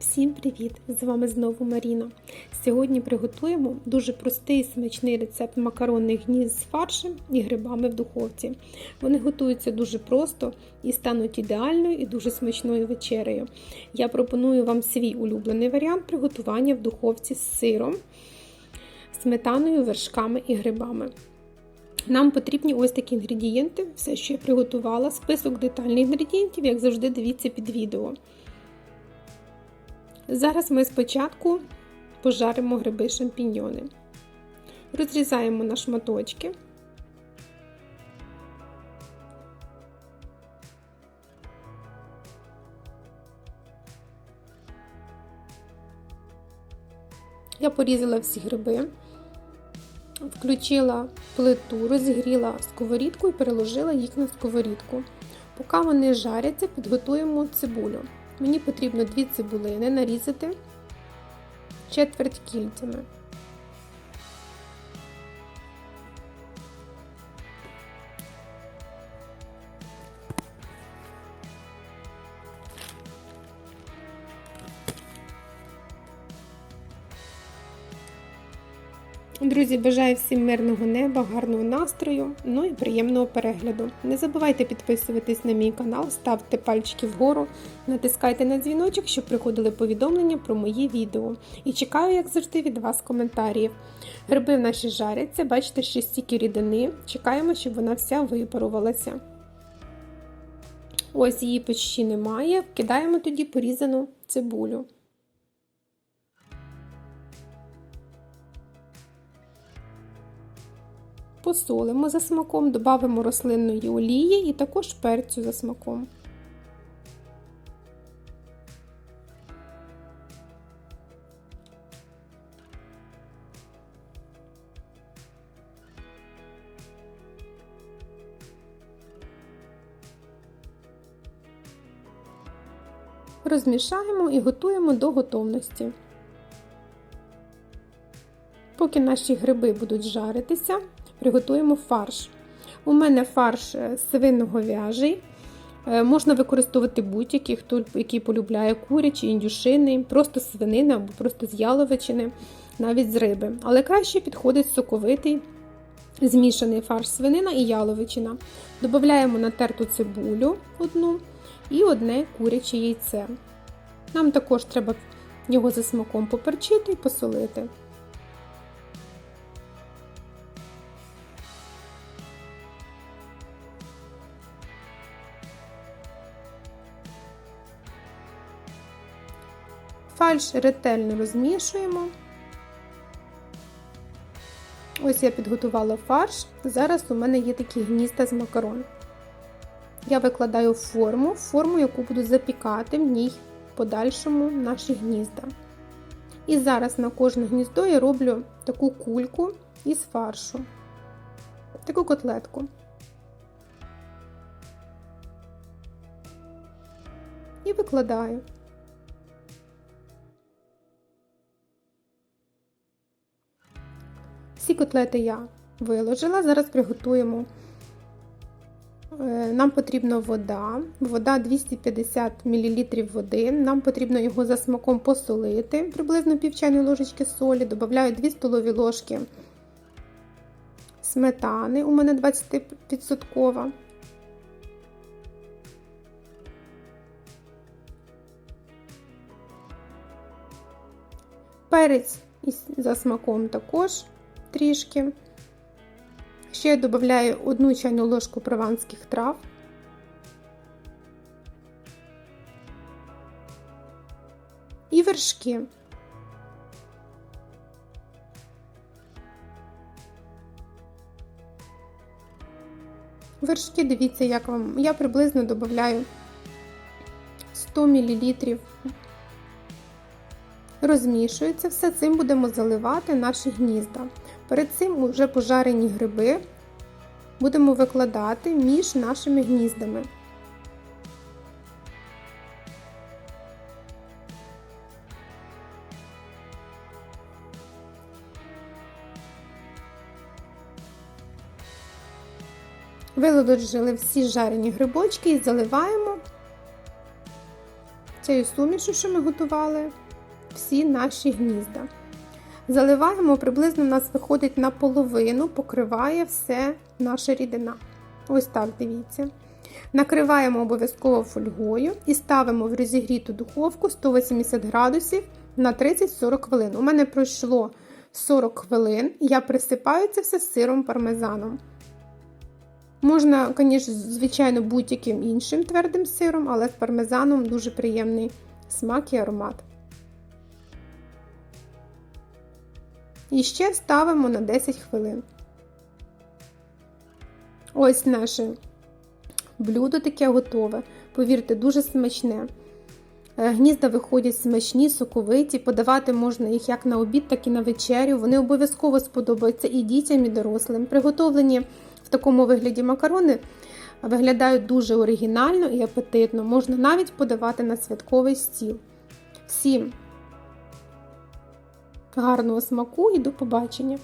Всім привіт! З вами знову Маріна. Сьогодні приготуємо дуже простий смачний рецепт макаронних гнізд з фаршем і грибами в духовці. Вони готуються дуже просто і стануть ідеальною і дуже смачною вечерею. Я пропоную вам свій улюблений варіант приготування в духовці з сиром, сметаною, вершками і грибами. Нам потрібні ось такі інгредієнти, все, що я приготувала. Список детальних інгредієнтів, як завжди, дивіться під відео. Зараз ми спочатку пожаримо гриби шампіньйони. Розрізаємо на шматочки. Я порізала всі гриби, включила плиту, розігріла сковорідку і переложила їх на сковорідку. Поки вони жаряться, підготуємо цибулю. Мені потрібно дві цибулини нарізати четверть кільцями. Друзі, бажаю всім мирного неба, гарного настрою, ну і приємного перегляду. Не забувайте підписуватись на мій канал, ставте пальчики вгору, натискайте на дзвіночок, щоб приходили повідомлення про мої відео. І чекаю, як завжди, від вас коментарів. Гриби в наші жаряться, бачите, ще стільки рідини. Чекаємо, щоб вона вся випарувалася. Ось її почти немає. Вкидаємо тоді порізану цибулю. Посолимо за смаком, додамо рослинної олії і також перцю за смаком. Розмішаємо і готуємо до готовності. Поки наші гриби будуть жаритися, приготуємо фарш. У мене фарш свино-говяжий. Е, можна використовувати будь-який, хто який полюбляє курячі, індюшини, просто свинини або просто з яловичини, навіть з риби. Але краще підходить соковитий змішаний фарш свинина і яловичина. Додаємо натерту цибулю одну і одне куряче яйце. Нам також треба його за смаком поперчити і посолити. Фальш ретельно розмішуємо. Ось я підготувала фарш. Зараз у мене є такі гнізда з макарон. Я викладаю форму, форму, яку буду запікати в ній в подальшому наші гнізда. І зараз на кожне гніздо я роблю таку кульку із фаршу, таку котлетку. І викладаю. Котлети я виложила. Зараз приготуємо. Е, нам потрібна вода, вода 250 мл води. Нам потрібно його за смаком посолити, приблизно пів чайної ложечки солі. Додаю 2 столові ложки сметани, у мене 20%. Перець за смаком також трішки. Ще я додаю одну чайну ложку прованських трав. І вершки. Вершки, дивіться, як вам. Я приблизно додаю 100 мл Розмішується, все цим будемо заливати наші гнізда. Перед цим вже пожарені гриби будемо викладати між нашими гніздами. Виложили всі жарені грибочки і заливаємо цією сумішю, що ми готували, всі наші гнізда. Заливаємо, приблизно у нас виходить наполовину, покриває все наша рідина. Ось так, дивіться. Накриваємо обов'язково фольгою і ставимо в розігріту духовку 180 градусів на 30-40 хвилин. У мене пройшло 40 хвилин, я присипаю це все сиром пармезаном. Можна, звісно, звичайно, будь-яким іншим твердим сиром, але з пармезаном дуже приємний смак і аромат. І ще ставимо на 10 хвилин. Ось наше блюдо таке готове. Повірте, дуже смачне. Е, Гнізда виходять смачні, соковиті, подавати можна їх як на обід, так і на вечерю. Вони обов'язково сподобаються і дітям, і дорослим. Приготовлені в такому вигляді макарони виглядають дуже оригінально і апетитно. Можна навіть подавати на святковий стіл. Всім гарного смаку і до побачення!